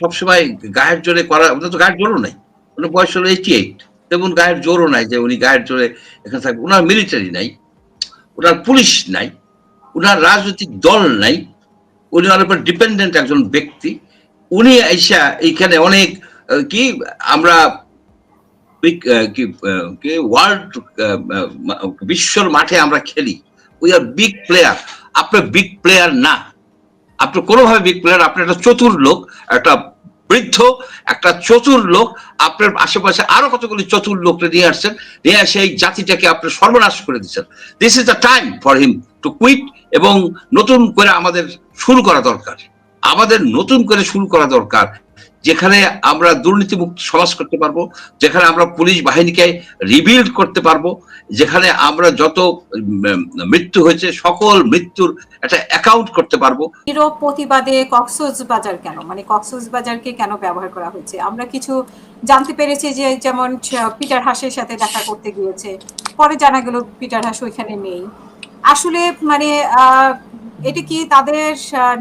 সবসময় গায়ের জোরে করা ওনার তো গায়ের জোরও নাই। ওনার বয়স হলো এইটি এইট দেখুন, গায়ের জোরও নাই যে উনি গায়ের জোরে এখানে থাকবে। ওনার মিলিটারি নাই ওনার পুলিশ নাই ওনার রাজনৈতিক দল নাই, উনি ওনার উপর ডিপেন্ডেন্ট একজন ব্যক্তি। উনি আইসা এইখানে অনেক কি আমরা কি ওয়ার্ল্ড বিশ্বর মাঠে আমরা খেলি। উই আর বিগ প্লেয়ার আপনার বিগ প্লেয়ার না। আপনি কোনোভাবে বিগ প্লেয়ার আপনি একটা চতুর লোক, একটা বৃদ্ধ, একটা চতুর লোক, আপনার আশেপাশে আরও কতগুলি চতুর লোককে নিয়ে আসছেন, নিয়ে আসে এই জাতিটাকে আপনি সর্বনাশ করে দিচ্ছেন। This is the time for him to quit এবং নতুন করে আমাদের শুরু করা দরকার। আমাদের নতুন করে শুরু করা দরকার। যেখানে আমরা দুর্নীতিমুক্ত সমাজ করতে পারব, যেখানে আমরা পুলিশ বাহিনীকে রিবিল্ড করতে পারব, যেখানে আমরা যত মৃত্যু হয়েছে, সকল মৃত্যুর একটা অ্যাকাউন্ট করতে পারব। নীরব প্রতিবাদে কক্সোজ বাজার কেন? মানে কক্সোজ বাজারকে কেন ব্যবহার করা হয়েছে? আমরা কিছু জানতে পেরেছি যে যেমন পিটার হাসের সাথে দেখা করতে গিয়েছে। পরে জানা গেল পিটার হাস ওইখানে নেই। আসলে মানে এটা কি তাদের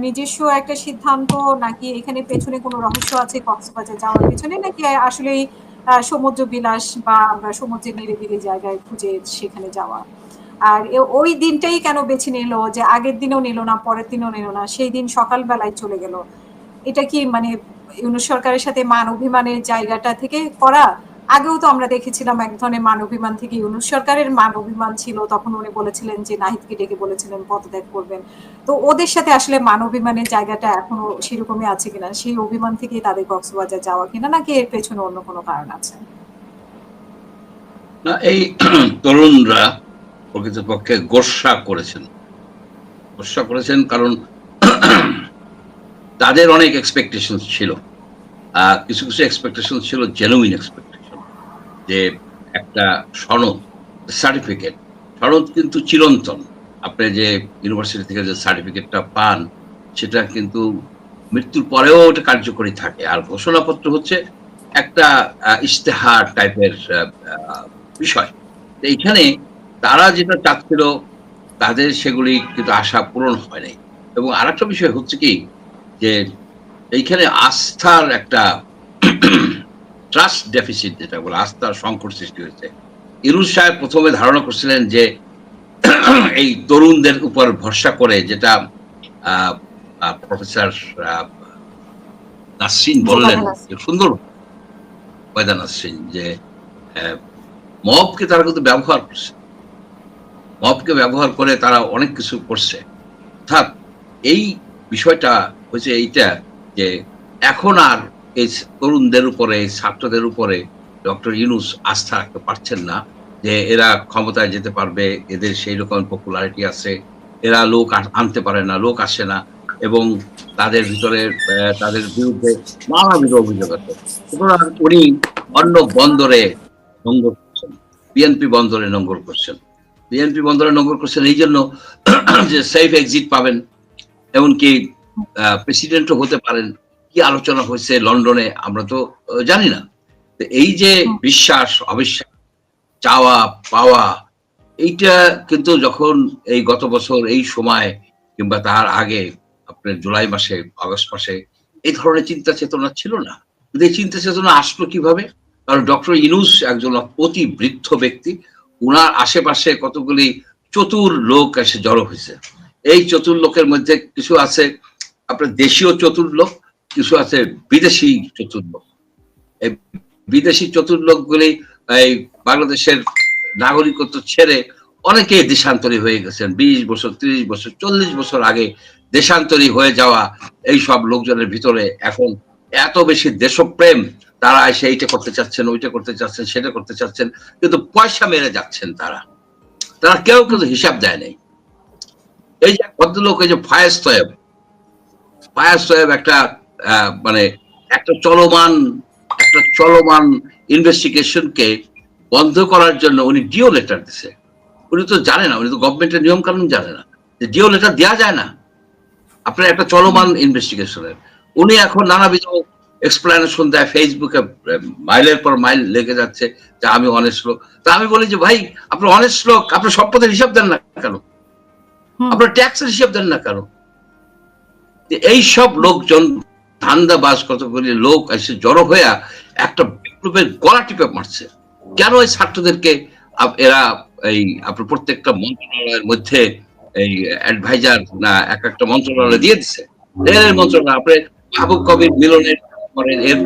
নিজস্ব একটা সিদ্ধান্ত নাকি এখানে পেছনে কোনো রহস্য আছে কক্সবাজার যাওয়ার পেছনে? নাকি আসলেই সমুদ্র বিলাস বা সমুদ্রের নিরিবিলি জায়গায় খুঁজে সেখানে যাওয়া? আর ওই দিনটাই কেন বেছে নিল যে আগের দিনও নিল না, পরের দিনও নিল না, সেই দিন সকালবেলায় চলে গেল? এটা কি মানে ইউনুস সরকারের সাথে মান অভিমানের জায়গাটা থেকে করা আগেও তো আমরা দেখেছিলাম এক ধরনের মান অভিমান থেকে ইউনুস সরকারের মান অভিমান ছিল, তখন উনি বলেছিলেন যে নাহিদকে ডেকে বলেছিলেন, পদত্যাগ করবেন। তো ওদের সাথে আসলে মান অভিমানের জায়গাটা এখনও সেরকমই আছে কিনা, সেই অভিমান থেকেই তাদের কক্সবাজার যাওয়া কিনা, নাকি এর পেছনে অন্য কোনো কারণ আছে? না, এই তরুণরা প্রকৃতপক্ষে গোসা করেছেন। গোসা করেছেন কারণ তাদের অনেক এক্সপেকটেশন ছিল। কিছু কিছু এক্সপেকটেশন ছিল জেনুইন এক্সপেকটেশন যে একটা সনদ সার্টিফিকেট সনদ কিন্তু চিরন্তন। আপনি যে ইউনিভার্সিটি থেকে যে সার্টিফিকেটটা পান, সেটা কিন্তু মৃত্যুর পরেও ওটা কার্যকরী থাকে। আর ঘোষণাপত্র হচ্ছে একটা ইশতেহার টাইপের বিষয়। তো এইখানে তারা যেটা চাচ্ছিল, তাদের সেগুলি কিন্তু আশা পূরণ হয় নাই। এবং আরেকটা বিষয় হচ্ছে কি, যে এইখানে আস্থার একটা ট্রাস্ট ডেফিসিট যেটা বলে আস্থার সংকট সৃষ্টি হয়েছে। ইরুজ সাহেব প্রথমে ধারণা করছিলেন যে এই তরুণদের উপর ভরসা করে যেটা প্রফেসর নাসরিন বললেন সুন্দর ওয়েদা নাসরিন যে মবকে তারা কিন্তু ব্যবহার করছে। মবকে ব্যবহার করে তারা অনেক কিছু করছে। অর্থাৎ এই বিষয়টা হচ্ছে এইটা যে এখন আর এই তরুণদের উপরে, ছাত্রদের উপরে ডক্টর ইউনুস আস্থা রাখতে পারছেন না যে এরা ক্ষমতায় যেতে পারবে, এদের সেই রকম পপুলারিটি আছে, এরা লোক আনতে পারে না, লোক আসে না এবং তাদের ভিতরে তাদের বিরুদ্ধে নানাবিধ অভিযোগ আছে। সুতরাং উনি অন্য বন্দরে নোঙ্গর করছেন বিএনপি বন্দরে নোঙ্গর করছেন। বিএনপি বন্দরে নোঙ্গর করছেন এই জন্য যে সেফ এক্সিট পাবেন, এমনকি প্রেসিডেন্টও হতে পারেন কি আলোচনা হয়েছে লন্ডনে আমরা তো জানি না। এই যে বিশ্বাস অবিশ্বাস চাওয়া পাওয়া এইটা কিন্তু যখন এই গত বছর এই সময় কিংবা তার আগে আপনার জুলাই মাসে আগস্ট মাসে এই ধরনের চিন্তা চেতনা ছিল না। কিন্তু এই চিন্তা চেতনা আসলো কীভাবে? কারণ ডক্টর ইনুস একজন অতি বৃদ্ধ ব্যক্তি উনার আশেপাশে কতগুলি চতুর লোক এসে জড়ো হয়েছে। এই চতুর লোকের মধ্যে কিছু আছে আপনার দেশীয় চতুর লোক কিছু আছে বিদেশি চতুর লোক এই বিদেশি চতুর লোকগুলি এই বাংলাদেশের নাগরিকত্ব ছেড়ে অনেকে দেশান্তরী হয়ে গেছেন। বিশ বছর, ত্রিশ বছর, চল্লিশ বছর আগে দেশান্তরী হয়ে যাওয়া এই সব লোকজনের ভিতরে এখন এত বেশি দেশপ্রেম, তারা এসে এইটা করতে চাচ্ছেন, ওইটা করতে চাচ্ছেন, সেটা করতে চাচ্ছেন, কিন্তু পয়সা মেরে যাচ্ছেন তারা। তারা কেউ কিন্তু হিসাব দেয় নাই। এই যে ভদ্রলোক, এই যে ফায়াজ তয়েব ফায়াজ তয়েব একটা মানে একটা চলমান একটা চলমান ইনভেস্টিগেশনকে বন্ধ করার জন্য উনি ডিও লেটার দিছে। উনি তো জানে না উনি তো গভর্নমেন্টের নিয়ম কানুন জানে না। যে ডিও লেটার দেওয়া যায় না। আপনার একটা চলমান ইনভেস্টিগেশনের উনি এখন নানাবিধ এক্সপ্লেনেশন দেয় ফেসবুকে মাইলের পর মাইল লেগে যাচ্ছে যে আমি অনেস্ট লোক। তা আমি বলি যে ভাই আপনার অনেস্ট লোক আপনার সম্পদের হিসাব দেন না কেন। আপনার ট্যাক্সের হিসাব দেন না কেন? এইসব লোকজন ধান্দাবাজ কতগুলি লোক এসে জড়ো হয়ে একটা বিপ্লবের গলা টিপে মারছে। কেন এই ছাত্রদেরকে এরা এই আপনার প্রত্যেকটা মন্ত্রণালয়ের মধ্যে এই অ্যাডভাইজার না এক একটা মন্ত্রণালয় দিয়ে দিচ্ছে রেলের মন্ত্রণালয় আপনি মাহবুব কবির মিলনের করেন এর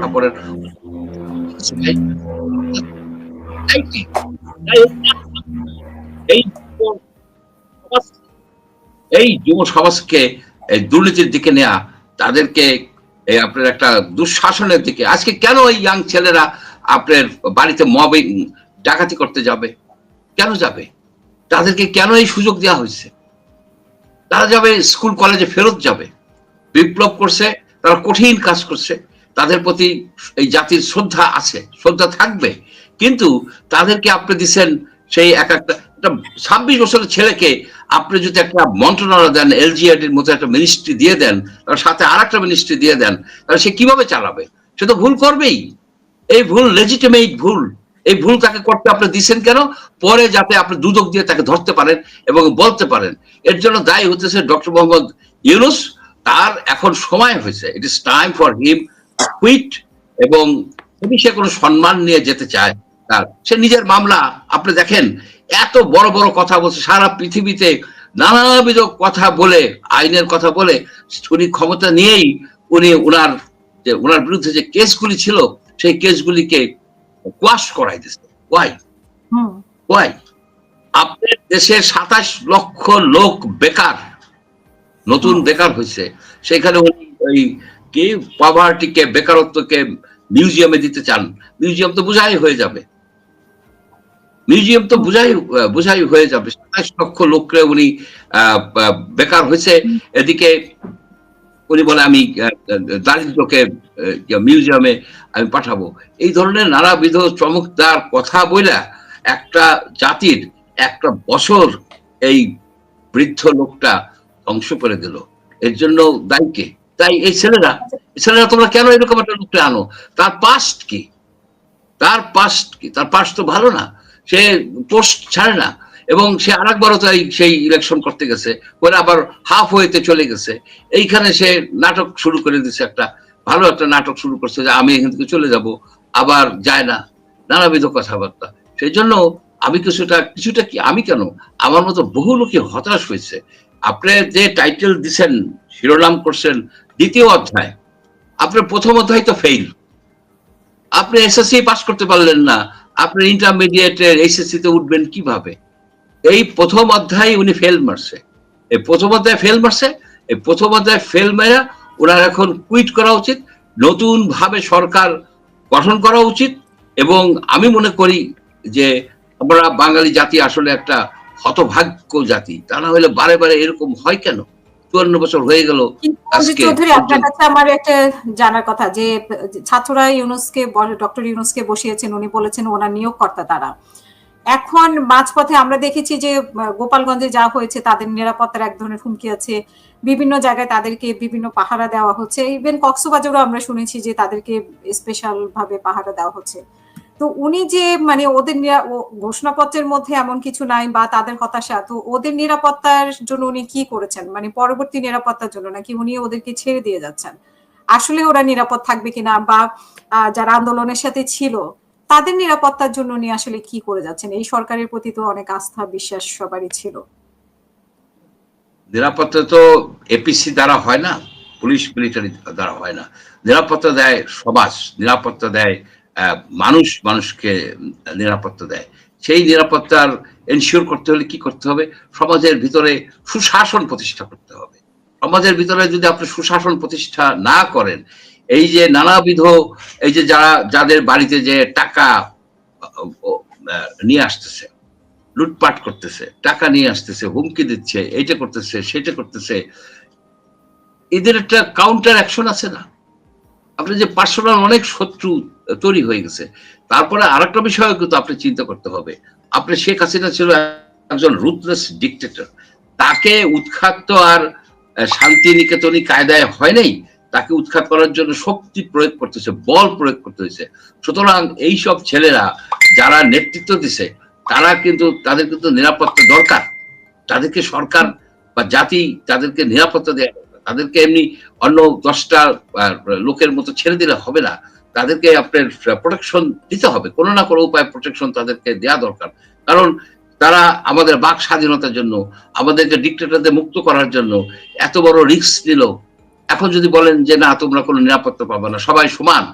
তারপরে এই এই যুব সমাজকে এই দুর্নীতির দিকে নেয়া তাদেরকে আপনার একটা দুঃশাসনের দিকে। আজকে কেন এই ইয়াং ছেলেরা আপনার বাড়িতে মবিং ডাকাতি করতে যাবে? কেন যাবে? তাদেরকে কেন এই সুযোগ দেওয়া হয়েছে? তারা যাবে স্কুল কলেজে ফেরত যাবে। বিপ্লব করছে, তারা কঠিন কাজ করছে। তাদের প্রতি এই জাতির শ্রদ্ধা আছে, শ্রদ্ধা থাকবে। কিন্তু তাদেরকে আপনি দিচ্ছেন সেই এক একটা ছাব্বিশ বছরের ছেলেকে আপনি যদি একটা মন্ত্রণালয় দেন এলজিআরডির মতো একটা মিনিস্ট্রি দিয়ে দেন, তার সাথে আর একটা মিনিস্ট্রি দিয়ে দেন, তাহলে সে কীভাবে চালাবে? সে তো ভুল করবেই। এই ভুল লেজিটিমেট ভুল। এই ভুল তাকে করতে আপনি দিচ্ছেন কেন? পরে যাতে আপনি দুদক দিয়ে তাকে ধরতে পারেন এবং বলতে পারেন। এর জন্য দায়ী হতেছে ডক্টর মোহাম্মদ ইউনুস। তার এখন সময় হয়েছে। It is time for him quit এবং যদি সে কোনো সম্মান নিয়ে যেতে চায়। তার। সে নিজের মামলা আপনি দেখেন এত বড় বড় কথা বলছে সারা পৃথিবীতে নানাবিধ কথা বলে আইনের কথা বলে উনি ক্ষমতা নিয়েই উনি উনার যে উনার বিরুদ্ধে যে কেসগুলি ছিল সেই কেসগুলিকে কোয়াশ করাই দিচ্ছে ওয়াই ওয়াই আপনার দেশে সাতাশ লক্ষ লোক বেকার নতুন বেকার হয়েছে। সেখানে উনি ওই কি পভার্টিকে বেকারত্বকে মিউজিয়ামে দিতে চান। মিউজিয়াম তো বুঝাই হয়ে যাবে। মিউজিয়াম তো বুঝাই বুঝাই হয়ে যাবে। সাতাশ লক্ষ লোকরে উনি বেকার হয়েছে। এদিকে উনি বলে, আমি দারিদ্রকে মিউজিয়ামে আমি পাঠাবো। এই ধরনের নানাবিধ চমকদার কথা বইলা একটা জাতির একটা বছর এই বৃদ্ধ লোকটা ধ্বংস করে দিল। এর জন্য দায়ী কে? তাই এই ছেলেরা ছেলেরা তোমরা কেন এরকম একটা লোকটা আনো? তার পাস্ট কি? তার পাস্ট কি? তার পাস্ট তো ভালো না। সে পোস্ট ছাড়ে না। এবং সে আরেকবারও তাই সেই ইলেকশন করতে গেছে। পরে আবার হাফ হয়েতে চলে গেছে। এইখানে সে নাটক শুরু করে দিছে একটা, ভালো একটা নাটক শুরু করছে যে আমি এখান থেকে চলে যাব, আবার যায় না। নানাবিধ কথাবার্তা। সেই জন্য আমি কিছুটা কিছুটা কি, আমি কেন? আমার মতো বহু লোকে হতাশ হয়েছে। আপনি যে টাইটেল দিছেন, শিরোনাম করছেন, দ্বিতীয় অধ্যায়, আপনার প্রথম অধ্যায় তো ফেইল আপনি এসএসসি পাস করতে পারলেন না। আপনি ইন্টারমিডিয়েটের এইচএসসি তে উঠবেন কীভাবে? এই প্রথম অধ্যায় উনি ফেল মারছে। এই প্রথম অধ্যায় ফেল মারছে। এই প্রথম অধ্যায় ফেল মেরা ওনার এখন কুইট করা উচিত। নতুন ভাবে সরকার গঠন করা উচিত। এবং আমি মনে করি যে আমরা বাঙালি জাতি আসলে একটা হতভাগ্য জাতি। তা না হলে বারে বারে এরকম হয় কেন? চুয়ান্ন বছর হয়ে গেল আজকে। চৌধুরী আপনার কাছে আমার একটা জানার কথা যে ছাত্ররা ইউনুসকে ডক্টর ইউনুসকে বসিয়েছেন উনি বলেছেন ওনার নিয়োগকর্তা তারা। এখন মাঝপথে আমরা দেখেছি যে গোপালগঞ্জে যা হয়েছে তাদের নিরাপত্তার এক ধরনের হুমকি আছে। বিভিন্ন জায়গায় তাদেরকে বিভিন্ন পাহারা দেওয়া হচ্ছে। ইভেন কক্সবাজারও আমরা শুনেছি যে তাদেরকে স্পেশাল ভাবে পাহারা দেওয়া হচ্ছে। তো উনি যে মানে ওদের ঘোষণাপত্রের মধ্যে এমন কিছু নাই বা তাদের হতাশা তো ওদের নিরাপত্তার জন্য উনি কি করেছেন? মানে পরবর্তী নিরাপত্তার জন্য নাকি উনি ওদেরকে ছেড়ে দিয়ে যাচ্ছেন? আসলে ওরা নিরাপদ থাকবে কিনা বা যারা আন্দোলনের সাথে ছিল, তাদের নিরাপত্তার জন্য উনি আসলে কি করে যাচ্ছেন? এই সরকারের প্রতি তো অনেক আস্থা, বিশ্বাস সবারই ছিল। নিরাপত্তা তো এপিসি দ্বারা হয় না, পুলিশ মিলিটারি দ্বারা হয় না। নিরাপত্তা দেয় সমাজ, নিরাপত্তা দেয় মানুষ মানুষকে নিরাপত্তা দেয়। সেই নিরাপত্তার এনশিওর করতে হলে কি করতে হবে? সমাজের ভিতরে সুশাসন প্রতিষ্ঠা করতে হবে। সমাজের ভিতরে যদি আপনি সুশাসন প্রতিষ্ঠা না করেন, এই যে নানাবিধ, এই যে যারা, যাদের বাড়িতে যে টাকা নিয়ে আসতেছে, লুটপাট করতেছে, টাকা নিয়ে আসতেছে, হুমকি দিচ্ছে, এইটা করতেছে, সেটা করতেছে, এদের একটা কাউন্টার অ্যাকশন আছে না? আপনি যে পার্সোনাল অনেক শত্রু তৈরি হয়ে গেছে। তারপরে আরেকটা বিষয় কিন্তু আপনি চিন্তা করতে হবে। আপনি শেখ হাসিনা ছিল একজন রুথলেস ডিকটেটর তাকে উৎখাত তো আর শান্তি নিকেতনী কায়দায় হয় নাই। তাকে উৎখাত করার জন্য শক্তি প্রয়োগ করতেছে বল প্রয়োগ করতে হয়েছে। সুতরাং সব ছেলেরা যারা নেতৃত্ব দিছে, তারা কিন্তু, তাদের কিন্তু নিরাপত্তা দরকার। তাদেরকে সরকার বা জাতি তাদেরকে নিরাপত্তা দেওয়া। তাদেরকে এমনি অন্য দশটা লোকের মতো ছেড়ে দিলে হবে না। তাদেরকে আপনার প্রোটেকশন দিতে হবে। কোনো না কোনো উপায় প্রোটেকশন তাদেরকে দেওয়া দরকার। কারণ তারা আমাদের বাক স্বাধীনতার জন্য, আমাদেরকে ডিক্টেটরদের মুক্ত করার জন্য এত বড় রিস্ক নিল। এখন যদি বলেন যে, না, তোমরা কোনো নিরাপত্তা পাবে না। সবাই সমান,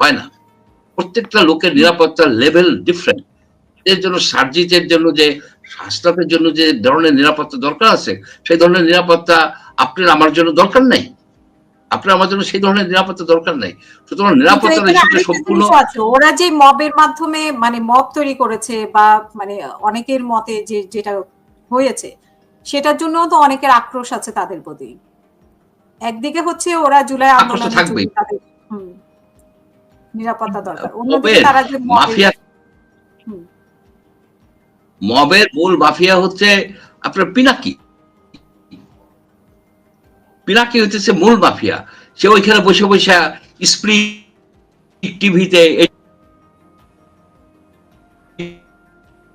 হয় না। প্রত্যেকটা লোকের নিরাপত্তার লেভেল ডিফারেন্ট এর জন্য সার্জিতের জন্য যে হাসপাতালের জন্য যে ধরনের নিরাপত্তা দরকার আছে সেই ধরনের নিরাপত্তা আপনার আমার জন্য দরকার নাই। আপনার আমার জন্য সেই ধরনের নিরাপত্তা দরকার নাই। সুতরাং নিরাপত্তার ইস্যুটা সম্পূর্ণ ওরা যে মবের মাধ্যমে মানে মব তৈরি করেছে বা মানে অনেকের মতে যে যেটা হয়েছে সেটার জন্য তো অনেকের আক্রোশ আছে তাদের প্রতি। একদিকে হচ্ছে ওরা জুলাই তাদের হুম, নিরাপত্তা দরকার। অন্যদিকে তারা যে মাফিয়া হুম। মবের মূল মাফিয়া হচ্ছে আপনার পিনাকি। পিনাকি হচ্ছে মূল মাফিয়া। সে ওইখানে বসে বসে টিভিতে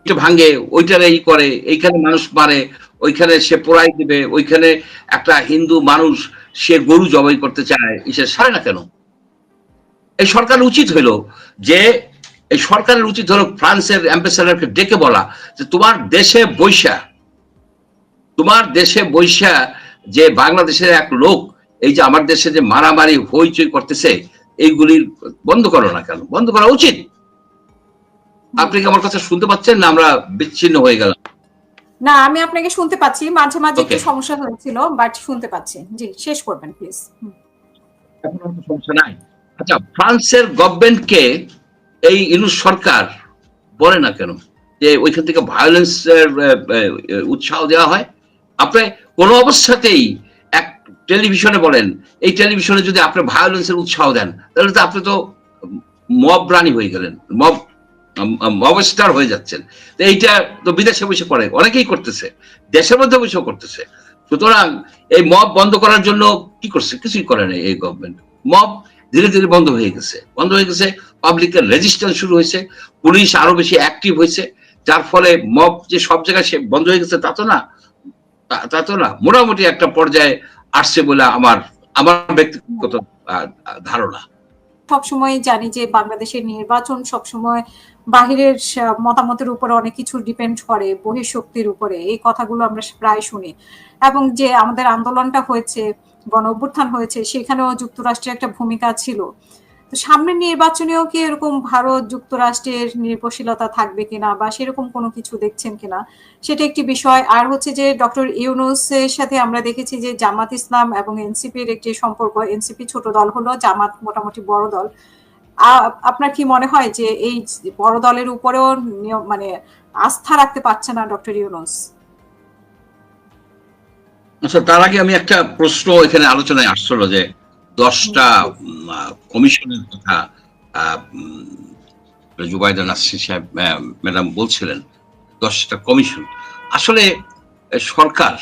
ভাঙে, ওইটারে ই করে, এইখানে মানুষ মারে, ওইখানে সে পোড়াই দিবে, ওইখানে একটা হিন্দু মানুষ সে গরু জবাই করতে চায় সে সারে না কেন? এই সরকার উচিত হইল যে এই সরকারের উচিত হলো ফ্রান্সের অ্যাম্বাসেডারকে ডেকে বলা যে তোমার দেশে বৈশা। তোমার দেশে বৈশা যে বাংলাদেশের এক লোক এই যে আমার দেশে যে মারামারি হইচই করতেছে এইগুলির বন্ধ করো না কেন? বন্ধ করা উচিত। আপনি কি আমার কথা শুনতে পাচ্ছেন না আমরা বিচ্ছিন্ন হয়ে গেলাম? না আমি আপনাকে শুনতে পাচ্ছি। মাঝে মাঝে একটু সমস্যা হয়েছিল বাট শুনতে পাচ্ছি। জি শেষ করবেন প্লিজ এখন কোনো সমস্যা নাই। আচ্ছা ফ্রান্সের গভর্নমেন্টকে এই ইনুস সরকার বলে না কেন? যে ওইখান থেকে ভায়োলেন্স উৎসাহ দেওয়া হয়? আপনি কোনো অবস্থাতেই এক টেলিভিশনে বলেন, এই টেলিভিশনে যদি আপনি ভায়োলেন্সের উৎসাহ দেন, তাহলে তো আপনি তো মব রানী হয়ে গেলেন মব মব স্টার হয়ে যাচ্ছেন। এইটা তো বিদেশে বসে করে অনেকেই করতেছে, দেশের মধ্যে বসেও করতেছে। সুতরাং এই মব বন্ধ করার জন্য কি করছে? কিছুই করে নাই এই গভর্নমেন্ট মব ধীরে ধীরে বন্ধ হয়ে গেছে। বন্ধ হয়ে গেছে পাবলিকের রেজিস্ট্যান্স শুরু হয়েছে পুলিশ আরও বেশি অ্যাক্টিভ হয়েছে, যার ফলে মব যে সব জায়গায় সে বন্ধ হয়ে গেছে তা তো না, তা- তা না। মোটামুটি একটা পর্যায়ে আসছে বলে আমার আমার ব্যক্তিগত ধারণা। সবসময় জানি যে বাংলাদেশের নির্বাচন সবসময় বাহিরের মতামতের উপরে অনেক কিছু ডিপেন্ড করে, বহিঃশক্তির উপরে। এই কথাগুলো আমরা প্রায় শুনি। এবং যে আমাদের আন্দোলনটা হয়েছে গণ অভ্যুত্থান হয়েছে, সেখানেও যুক্তরাষ্ট্রের একটা ভূমিকা ছিল। তো সামনের নির্বাচনেও কি এরকম ভারত যুক্তরাষ্ট্রের নির্ভরশীলতা থাকবে কিনা বা সেরকম কোনো কিছু দেখছেন কিনা? সেটা একটি বিষয়। আর হচ্ছে যে ডক্টর ইউনুসের সাথে আমরা দেখেছি যে জামাত ইসলাম এবং এনসিপির একটি সম্পর্ক, এনসিপি ছোট দল হলো, জামাত মোটামুটি বড় দল। আপনার কি মনে হয় যে এই বড় দলের উপরেও মানে আস্থা রাখতে পারছে না ডক্টর ইউনুস? আচ্ছা তার আগে আমি একটা প্রশ্ন এখানে আলোচনায় আসছিল যে দশটা কমিশনের কথা জুবাইদা নাসির সাহেব ম্যাডাম বলছিলেন, দশটা কমিশন। আসলে সরকার,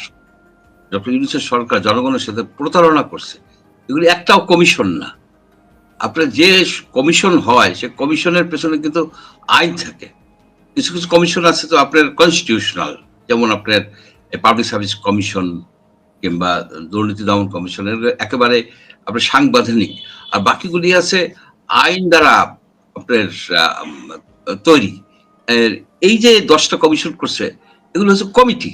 ডক্টর ইউনুসের সরকার, জনগণের সাথে প্রতারণা করছে। এগুলি একটাও কমিশন না। আপনার যে কমিশন হয়, সে কমিশনের পেছনে কিন্তু আইন থাকে। কিছু কিছু কমিশন আছে তো আপনার কনস্টিটিউশনাল যেমন আপনার পাবলিক সার্ভিস কমিশন কিংবা দুর্নীতি দমন কমিশনের একেবারে আপনার সাংবিধানিক। আর বাকিগুলি আছে আইন দ্বারা আপনার তৈরি। এই যে দশটা কমিশন করছে, এগুলো হচ্ছে কমিটি।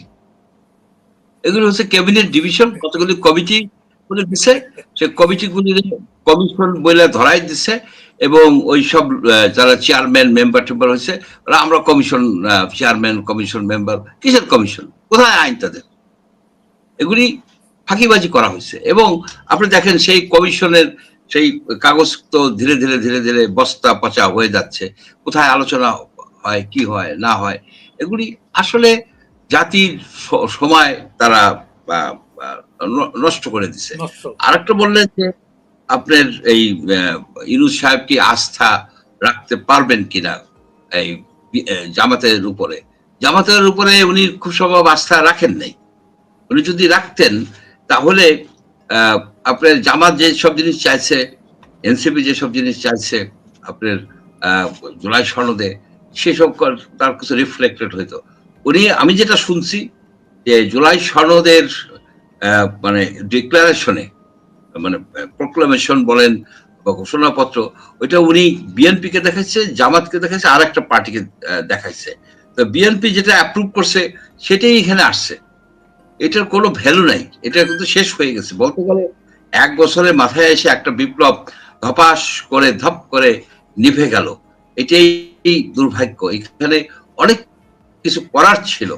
এগুলো হচ্ছে ক্যাবিনেট ডিভিশন, কতগুলি কমিটি বলে দিছে সে কমিটিগুলি কমিশন বলে ধরাই দিছে এবং ওই সব যারা চেয়ারম্যান, মেম্বার টেম্বার হয়েছে আমরা কমিশন চেয়ারম্যান, কমিশন মেম্বার, কিসের কমিশন? কোথায় আইন তাদের? এগুলি ফাঁকিবাজি করা হয়েছে। এবং আপনি দেখেন সেই কমিশনের সেই কাগজ তো ধীরে ধীরে ধীরে ধীরে বস্তা পচা হয়ে যাচ্ছে। কোথায় আলোচনা হয় কি হয় না হয় এগুলি আসলে জাতির সময় তারা নষ্ট করে দিছে। আরেকটা বললেন যে আপনার এই ইনুস সাহেব কি আস্থা রাখতে পারবেন কিনা এই জামাতের উপরে? জামাতের উপরে উনি খুব সম্ভব আস্থা রাখেন নাই। উনি যদি রাখতেন, তাহলে আপনার জামাত যে সব জিনিস চাইছে, এনসিপি যে সব জিনিস চাইছে, আপনার জুলাই সনদে সেসব তার কিছু রিফ্লেক্টেড হইতো। উনি, আমি যেটা শুনছি, যে জুলাই সনদের মানে ডিক্লারেশনে মানে প্রোক্লামেশন বলেন বা ঘোষণাপত্র, ওইটা উনি বিএনপি কে দেখাইছে, জামাতকে দেখাচ্ছে আর একটা পার্টিকে দেখাচ্ছে তো বিএনপি যেটা অ্যাপ্রুভ করছে, সেটাই এখানে আসছে। এটার কোনো ভ্যালু নাই। এটা কিন্তু শেষ হয়ে গেছে। বলতে গেলে এক বছরের মাথায় এসে একটা বিপ্লব ধপাস করে ধপ করে নিভে গেল। এটাই দুর্ভাগ্য। এখানে অনেক কিছু করার ছিল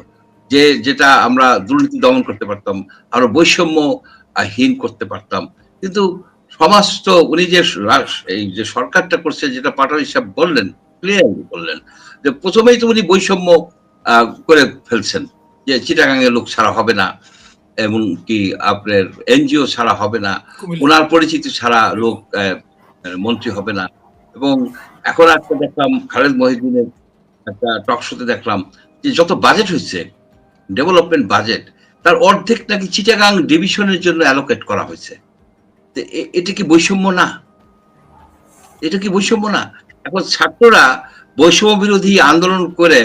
যে যেটা আমরা দুর্নীতি দমন করতে পারতাম আরও বৈষম্য আহ, হীন করতে পারতাম। কিন্তু সমাজ তো উনি যে এই যে সরকারটা করছে যেটা পাটার হিসাব বললেন ক্লিয়ারলি বললেন যে প্রথমেই তো উনি বৈষম্য করে ফেলছেন। যে চিটাগাঙের লোক ছাড়া হবে না এবং কি আপনার এনজিও ছাড়া হবে না ওনার পরিচিতি ছাড়া লোক মন্ত্রী হবে না। এবং এখন একটা দেখলাম খালেদ মহিউদ্দিনের একটা টক শোতে দেখলাম যে যত বাজেট হয়েছে ডেভেলপমেন্ট বাজেট তার অর্ধেক নাকি চিটাগাং ডিভিশনের জন্য অ্যালোকেট করা হয়েছে। তো এটা কি বৈষম্য না? এটা কি বৈষম্য না? এখন ছাত্ররা বৈষম্য বিরোধী আন্দোলন করে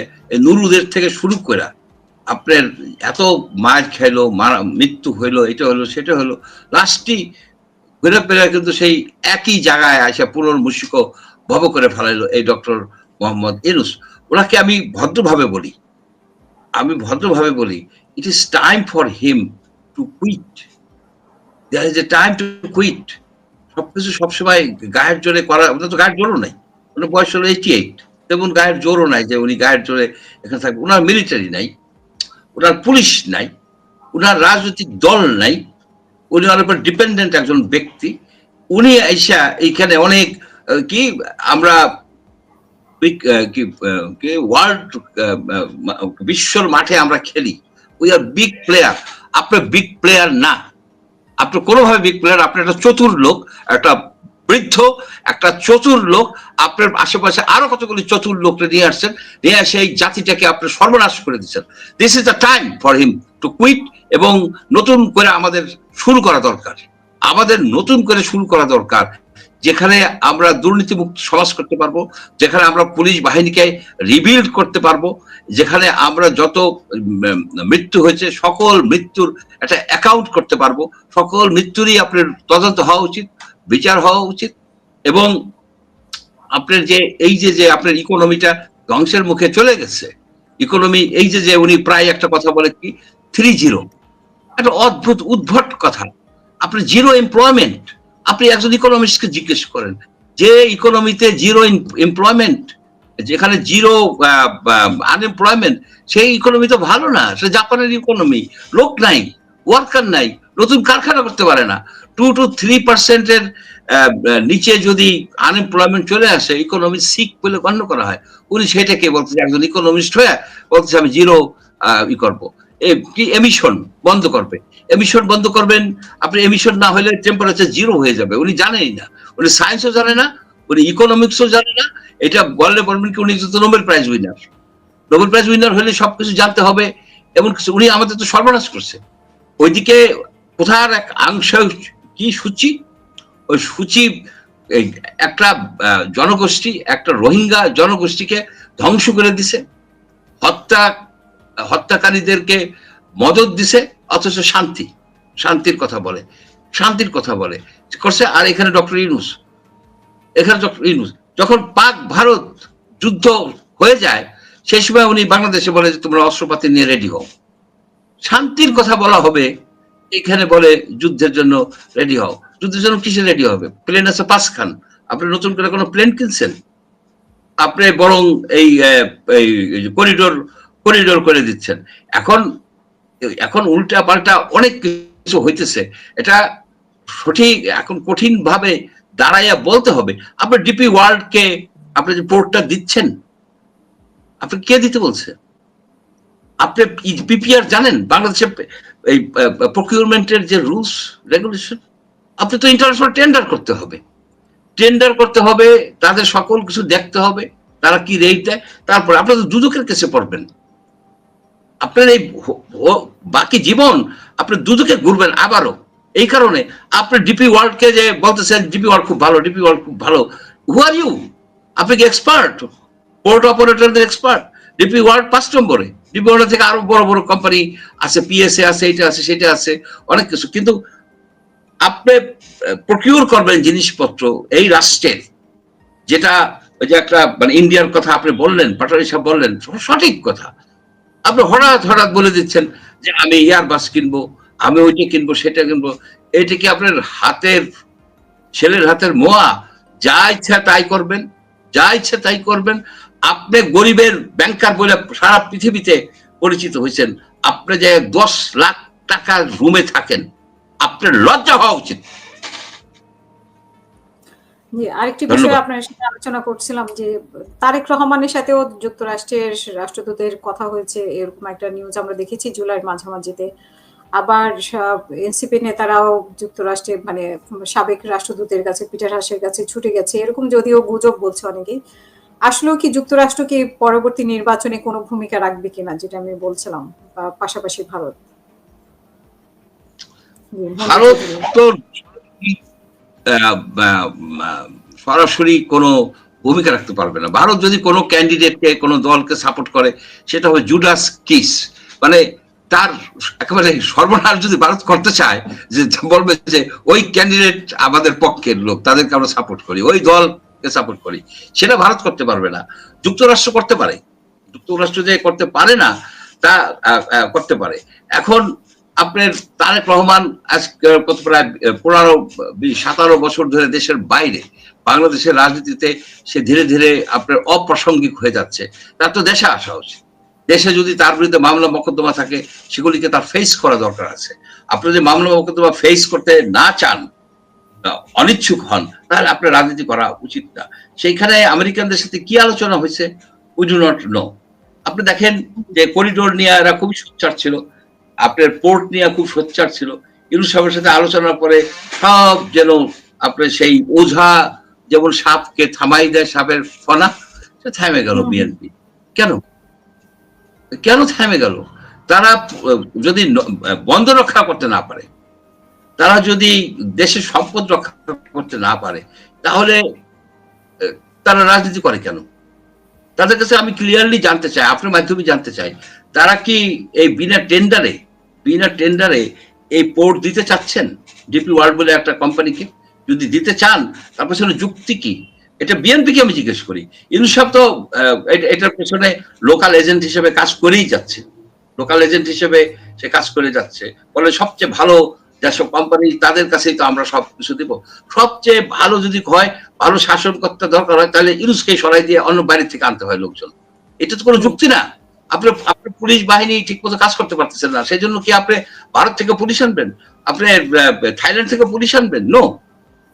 নুরুদের থেকে শুরু করে আপনার এত মার খাইলো মারা, মৃত্যু হইল, এটা হলো, সেটা হলো। লাস্টই ঘুরে ফেরা কিন্তু সেই একই জায়গায় আসা পুনর্মুষিক ভব করে ফেলাইলো এই ডক্টর মোহাম্মদ ইনুস ওনাকে আমি ভদ্রভাবে বলি। আমি ভদ্রভাবে বলি it is time for him to quit there is a time to quit সব কিছু সবসময় গায়ের জোরে করা, ওনার তো গায়ের জোরও নাই। ওনার বয়স হলো এইটি এইট তেমন গায়ের জোরও নাই যে উনি গায়ের জোরে এখানে থাকবে। ওনার মিলিটারি নাই। ওনার পুলিশ নাই, ওনার রাজনৈতিক দল নাই, উনি ওনার উপর ডিপেন্ডেন্ট একজন ব্যক্তি। উনি আইসা এইখানে অনেক কি আমরা ওয়ার্ল্ড বিশ্বর মাঠে আমরা খেলি। উই আর বিগ প্লেয়ার আপনার বিগ প্লেয়ার না। আপনি কোনোভাবে বিগ প্লেয়ার আপনি একটা চতুর লোক, একটা বৃদ্ধ, একটা চতুর লোক, আপনার আশেপাশে আরও কতগুলি চতুর লোককে নিয়ে আসছেন, নিয়ে আসে এই জাতিটাকে আপনি সর্বনাশ করে দিচ্ছেন। This is the time for him to quit এবং নতুন করে আমাদের শুরু করা দরকার। আমাদের নতুন করে শুরু করা দরকার। যেখানে আমরা দুর্নীতিমুক্ত সমাজ করতে পারব, যেখানে আমরা পুলিশ বাহিনীকে রিবিল্ড করতে পারব, যেখানে আমরা যত মৃত্যু হয়েছে, সকল মৃত্যুর একটা অ্যাকাউন্ট করতে পারব, সকল মৃত্যুরই আপনার তদন্ত হওয়া উচিত, বিচার হওয়া উচিত, এবং আপনার যে, এই যে যে আপনার ইকোনমিটা ধ্বংসের মুখে চলে গেছে ইকোনমি এই যে যে উনি প্রায় একটা কথা বলে কি থ্রি জিরো একটা অদ্ভুত উদ্ভট কথা আপনি জিরো এমপ্লয়মেন্ট আপনি একজন ইকোনমিস্টকে জিজ্ঞেস করেন, যে ইকোনমিতে জিরো এমপ্লয়মেন্ট যেখানে জিরো আনএমপ্লয়মেন্ট সেই ইকোনমি তো ভালো না, সে জাপানের ইকোনমি লোক নাই ওয়ার্কার নাই, নতুন কারখানা করতে পারে না। টু টু থ্রি পার্সেন্টের নিচে যদি আনএমপ্লয়মেন্ট চলে আসে ইকোনমি সিক বলে গণ্য করা হয়, উনি সেটাকে বলতেছে একজন ইকোনমিস্ট হয়ে বলতেছে, আমি জিরো ই করব। কি এমিশন বন্ধ করবে। এমিশন বন্ধ করবেন, আপনি এমিশন না হলে টেম্পারেচার জিরো হয়ে যাবে। উনি জানেই না। উনি সায়েন্সও জানে না, উনি ইকোনমিক্সও জানে না। এটা বললে বলবেন কি, উনি তো Nobel prize winner Nobel prize winner হলে সবকিছু জানতে হবে, এমন কিছু উনি আমাদের তো সর্বনাশ করছে। ওইদিকে কোথার এক অংশ কি সূচি? ওই সূচি একটা জনগোষ্ঠী, একটা রোহিঙ্গা জনগোষ্ঠীকে ধ্বংস করে দিছে। হত্যা হত্যাকারীদেরকে মদত দিছে, অথচ শান্তি, শান্তির কথা বলে, শান্তির কথা বলে। করছে, আর এখানে ডক্টর ইউনুস, এখানে ডক্টর ইউনুস, যখন পাক ভারত যুদ্ধ হয়ে যায়, সেই সময় উনি বাংলাদেশে বলে যে, তোমরা অস্ত্রপাতি নিয়ে রেডি হও। শান্তির কথা বলা হবে, এখানে বলে যুদ্ধের জন্য রেডি হও। যুদ্ধের জন্য কিসে রেডি হবে? প্লেন আছে পাঁচ খান আপনি নতুন করে কোনো প্লেন কিনছেন? আপনি বরং এই করিডোর করিডোর করে দিচ্ছেন। এখন এখন উল্টা পাল্টা অনেক কিছু হইতেছে। এটা সঠিক, এখন কঠিন ভাবে দাঁড়াইয়া বলতে হবে। আপনি ডিপি ওয়ার্ল্ডকে আপনি যে পোর্টটা দিচ্ছেন, আপনি কে দিতে বলছে? আপনি পিপিআর জানেন? বাংলাদেশে এই প্রকিউরমেন্টের যে রুলস রেগুলেশন আপনি তো ইন্টারন্যাশনাল টেন্ডার করতে হবে। টেন্ডার করতে হবে, তাদের সকল কিছু দেখতে হবে, তারা কি রেট দেয়, তারপর আপনার তো দুদকের কেসে পড়বেন। আপনার এই বাকি জীবন আপনি দুদকে ঘুরবেন আবারও। এই কারণে আপনি ডিপি ওয়ার্ল্ডকে যে বলতেছেন ডিপি ওয়ার্ল্ড খুব ভালো ডিপি ওয়ার্ল্ড খুব ভালো। হু আর ইউ আপনি কি এক্সপার্ট পোর্ট অপারেটরদের এক্সপার্ট ডিপি ওয়ার্ল্ড পাঁচ নম্বরে। ডিপি ওয়ার্ল্ড থেকে আরও বড় বড় কোম্পানি আছে পিএসএ আছে এটা আছে সেটা আছে, অনেক কিছু। কিন্তু আপনি প্রকিউর করবেন জিনিসপত্র এই রাষ্ট্রের যেটা ওই যে একটা মানে ইন্ডিয়ার কথা আপনি বললেন, পাটারি সাহেব বললেন, সঠিক কথা। আপনি হঠাৎ হঠাৎ বলে দিচ্ছেন যে আমি এয়ার বাস কিনবো, আমি ওইটা কিনবো, সেটা কিনবো। এটা কি আপনার হাতের, ছেলের হাতের মোয়া? যা ইচ্ছা তাই করবেন, যা ইচ্ছা তাই করবেন। আপনি গরিবের ব্যাংকার বলে সারা পৃথিবীতে পরিচিত হয়েছেন। আপনি যে দশ লাখ টাকার রুমে থাকেন, আপনার লজ্জা হওয়া উচিত। আরেকটি বিষয় আপনার সাথে আলোচনা করছিলাম যে তারেক রহমানের সাথেও যুক্তরাষ্ট্রের রাষ্ট্রদূতের কথা হয়েছে এরকম একটা নিউজ আমরা দেখেছি জুলাইয়ের মাঝামাঝিতে। আবার এনসিপি নেতারাও যুক্তরাষ্ট্রে মানে সাবেক রাষ্ট্রদূতের কাছে পিটার হাসের কাছে ছুটে গেছে এরকম যদিও গুজব বলছে অনেকেই। আসলেও কি যুক্তরাষ্ট্র কি পরবর্তী নির্বাচনে কোনো ভূমিকা রাখবে কিনা যেটা আমি বলছিলাম পাশাপাশি ভারত। ভারত তো সরাসরি কোনো ভূমিকা রাখতে পারবে না। ভারত যদি কোনো ক্যান্ডিডেটকে কোনো দলকে সাপোর্ট করে, সেটা হবে জুডাস কিস মানে তার একেবারে সর্বনাশ যদি ভারত করতে চায়, যে বলবে যে ওই ক্যান্ডিডেট আমাদের পক্ষের লোক, তাদেরকে আমরা সাপোর্ট করি, ওই দলকে সাপোর্ট করি, সেটা ভারত করতে পারবে না। যুক্তরাষ্ট্র করতে পারে। যুক্তরাষ্ট্র যে করতে পারে না, তা করতে পারে। এখন আপনার তারেক রহমান আজ কত প্রায় পনেরো সাতারো বছর ধরে দেশের বাইরে, বাংলাদেশের রাজনীতিতে সে ধীরে ধীরে আপনার অপ্রাসঙ্গিক হয়ে যাচ্ছে। তার তো দেশে আসা উচিত। দেশে যদি তার বিরুদ্ধে মামলা মোকদ্দমা থাকে, সেগুলিকে তার ফেস করা দরকার আছে। আপনি যদি মামলা মকদ্দমা ফেস করতে না চান অনিচ্ছুক হন, তাহলে আপনার রাজনীতি করা উচিত না। সেইখানে আমেরিকানদের সাথে কি আলোচনা হয়েছে? উই ডু নট নো আপনি দেখেন যে করিডোর নিয়ে এরা খুবই সোচ্চার ছিল। আপনার পোর্ট নিয়ে খুব সোচ্চার ছিল। ইউনুস সাহেবের সাথে আলোচনার পরে সব যেন আপনার সেই ওঝা যেমন সাপকে থামাই দেয় সাপের ফনা সে থেমে গেল বিএনপি কেন? কেন থেমে গেল? তারা যদি বন্ধ রক্ষা করতে না পারে তারা যদি দেশের সম্পদ রক্ষা করতে না পারে তাহলে তারা রাজনীতি করে কেন? তাদের কাছে আমি ক্লিয়ারলি জানতে চাই আপনার মাধ্যমে জানতে চাই। তারা কি এই বিনা টেন্ডারে বিনা টেন্ডারে এই পোর্ট দিতে চাচ্ছেন? ডিপি ওয়ার্ল্ড বলে একটা কোম্পানিকে যদি দিতে চান তার পেছনে যুক্তি কি? এটা বিএনপিকে আমি জিজ্ঞেস করি। ইনসাফ তো এটার পেছনে লোকাল এজেন্ট হিসেবে কাজ করেই যাচ্ছে। লোকাল এজেন্ট হিসেবে সে কাজ করে যাচ্ছে। বলে সবচেয়ে ভালো যেসব কোম্পানি তাদের কাছেই তো আমরা সব কিছু দিব। সবচেয়ে ভালো যদি হয়, ভালো শাসন করতে দরকার হয়, তাহলে ইউনুসকে সরাই দিয়ে অন্য বাইরে থেকে আনতে হয় লোকজন। এটা তো কোনো যুক্তি না। আপনি পুলিশ বাহিনী ঠিক মতো কাজ করতে পারতেছেন না। সেই জন্য কি আপনি ভারত থেকে পুলিশ আনবেন? আপনি থাইল্যান্ড থেকে পুলিশ আনবেন? নো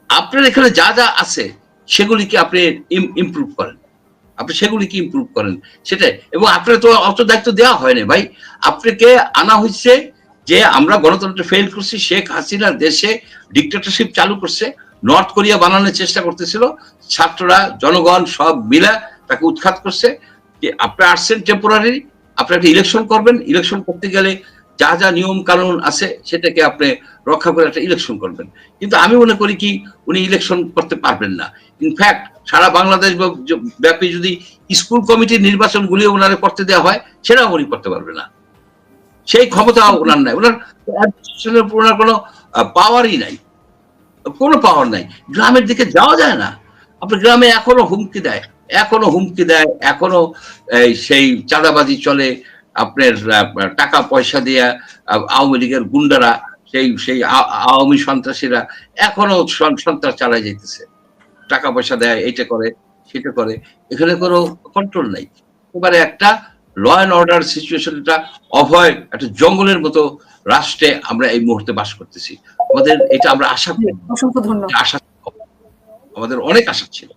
আপনার এখানে যা যা আছে, সেগুলিকে আপনি ইমপ্রুভ করেন। আপনি সেগুলিকে ইমপ্রুভ করেন। সেটাই। এবং আপনার তো অত দায়িত্ব দেওয়া হয়নি ভাই। আপনাকে আনা হচ্ছে যে আমরা গণতন্ত্র ফেল করছি, শেখ হাসিনা দেশে ডিক্টেটরশিপ চালু করছে নর্থ কোরিয়া বানানোর চেষ্টা করতেছিল, ছাত্ররা, জনগণ সব মিলা তাকে উৎখাত করছে। যে আপনি আসছেন টেম্পোরারি আপনি একটা ইলেকশন করবেন ইলেকশন করতে গেলে যা যা নিয়ম কানুন আছে সেটাকে আপনি রক্ষা করে একটা ইলেকশন করবেন। কিন্তু আমি মনে করি কি, উনি ইলেকশন করতে পারবেন না। ইনফ্যাক্ট সারা বাংলাদেশ ব্যাপী যদি স্কুল কমিটির নির্বাচনগুলি ওনারে করতে দেওয়া হয়, সেটাও উনি করতে পারবে না। সেই ক্ষমতা ওনার নাই। ওনার ওনার কোনো পাওয়ারই নাই। কোনো পাওয়ার নাই। গ্রামের দিকে যাওয়া যায় না। আপনার গ্রামে এখনও হুমকি দেয়। এখনও হুমকি দেয় এখনও এই, সেই চাঁদাবাজি চলে আপনার টাকা পয়সা দিয়ে আওয়ামী লীগের গুন্ডারা সেই সেই আওয়ামী সন্ত্রাসীরা এখনও সন্ত্রাস চালায় যেতেছে টাকা পয়সা দেয় এইটা করে সেটা করে এখানে কোনো কন্ট্রোল নাই। এবারে একটা ল অ্যান্ড অর্ডার সিচুয়েশনটা অভয় একটা জঙ্গলের মতো রাষ্ট্রে আমরা এই মুহূর্তে বাস করতেছি। আমাদের এটা আমরা আশা করি। অসংখ্য ধন্যবাদ। আশা আমাদের অনেক আশা ছিল।